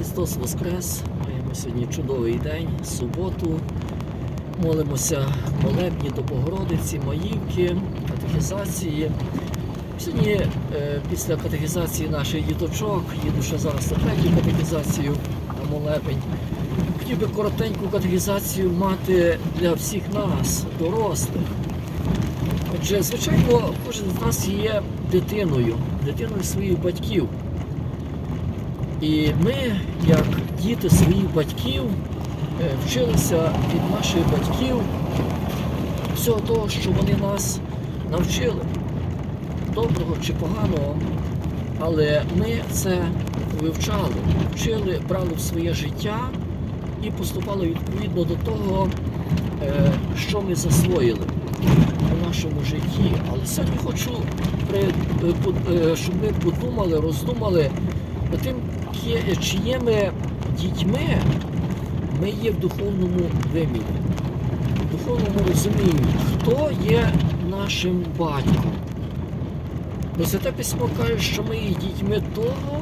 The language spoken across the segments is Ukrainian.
Христос Воскрес! Маємо сьогодні чудовий день, суботу. Молимося молебні до Богородиці, Маївки, катехізації. Сьогодні е, після катехізації наших діточок, їду ще зараз на третю катехізацію на молебень. Хотів би коротеньку катехізацію мати для всіх нас, дорослих. Отже, звичайно, кожен з нас є дитиною, дитиною своїх батьків. І ми, як діти своїх батьків, е, вчилися від наших батьків всього того, що вони нас навчили, доброго чи поганого, але ми це вивчали, вчили, брали в своє життя і поступали відповідно до того, е, що ми засвоїли у нашому житті. Але сьогодні хочу, е, щоб ми подумали, роздумали тим, ки- чиїми дітьми ми є в духовному вимірі, в духовному розумінні, хто є нашим батьком. Бо Святе письмо каже, що ми є дітьми того,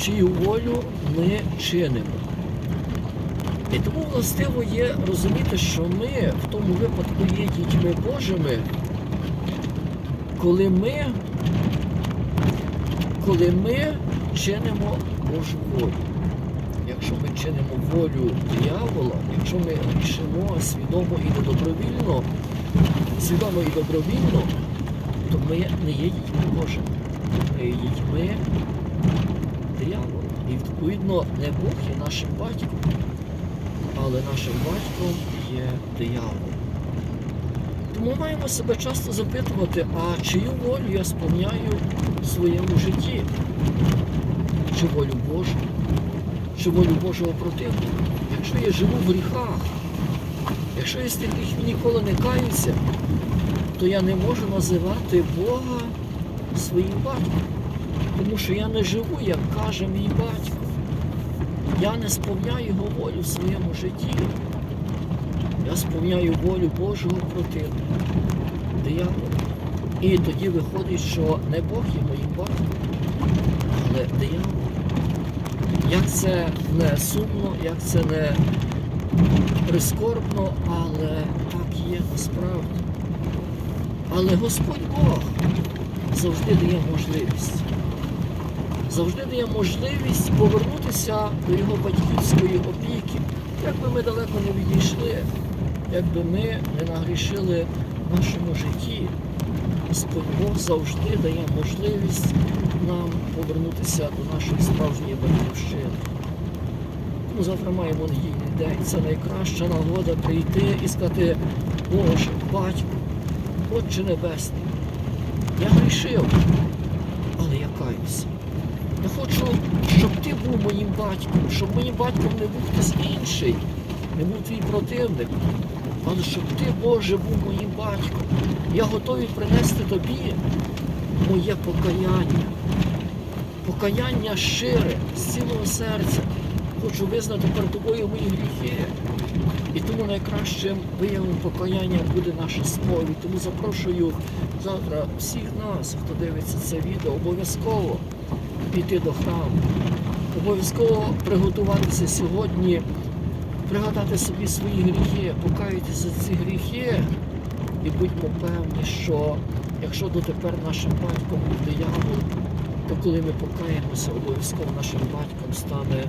чию волю ми чинимо. І тому властиво є розуміти, що ми в тому випадку є дітьми Божими, коли ми, коли ми чинимо Божу волю. Якщо ми чинимо волю диявола, якщо ми рішимо свідомо і недобровільно, свідомо і добровільно, то ми не є дітьми Божими. Ми є дітьми диявола. І відповідно не Бог є нашим батьком, але нашим батьком є диявол. Тому маємо себе часто запитувати, а чию волю я сповняю в своєму житті? Чи волю Божу, чи волю Божого противника? Якщо я живу в гріхах, якщо я з тих ніколи не каюся, то я не можу називати Бога своїм батьком. Тому що я не живу, як каже мій батько. Я не сповняю його волю в своєму житті. Я сповняю волю Божого противника, диявола. І тоді виходить, що не Бог є моїм батьком, диявол. Як це не сумно, як це не прискорбно, але так є насправді. Але Господь Бог завжди дає можливість. Завжди дає можливість повернутися до його батьківської опіки. Як би ми далеко не відійшли, як би ми не нагрішили в нашому житті, Бог завжди дає можливість нам повернутися до нашої справжньої батьківщини. Тому завтра маємо недільний день. Це найкраща нагода прийти і сказати, Боже, батько, Отче Небесний, я грішив, але я каюся. Я хочу, щоб ти був моїм батьком, щоб моїм батьком не був хтось інший, не був твій противник, але щоб ти, Боже, був моїм батьком. Я готовий принести тобі моє покаяння. Покаяння щире, з цілого серця. Хочу визнати перед тобою мої гріхи. І тому найкращим виявом покаяння буде наша сповідь. Тому запрошую завтра всіх нас, хто дивиться це відео, обов'язково піти до храму. Обов'язково приготуватися сьогодні, пригадати собі свої гріхи, покаятися за ці гріхи. І будьмо певні, що якщо дотепер нашим батьком був диявол, то коли ми покаємося, обов'язково нашим батьком стане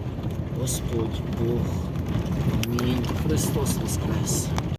Господь Бог. Амінь. Христос Воскрес!